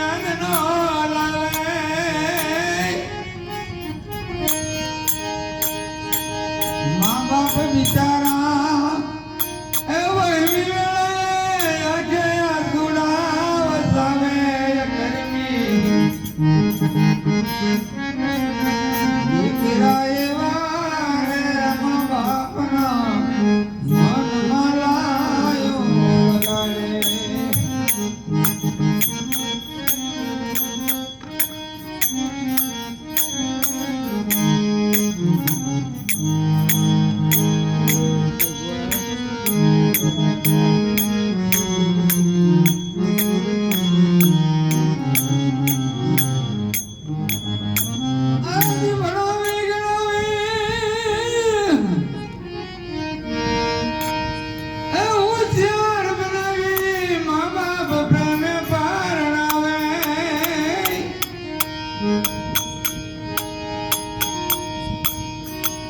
નયન નો લાવે મા બાપ બિચારા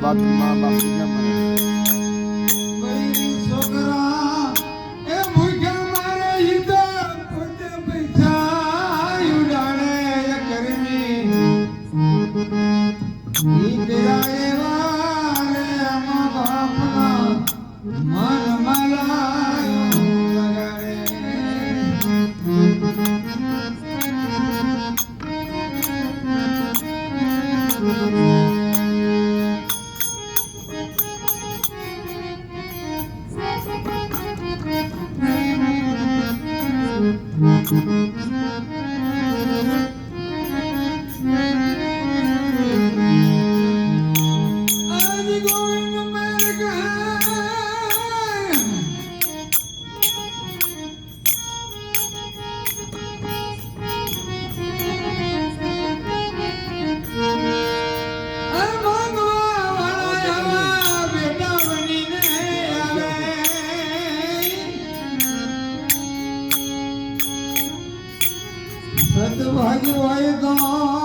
બાપ મા બાપ છોકરા એ મુખ્યા મારે હિતા મન માલા mesmo. ਭਗਤ ਭਗਵਾਏ ਦਾ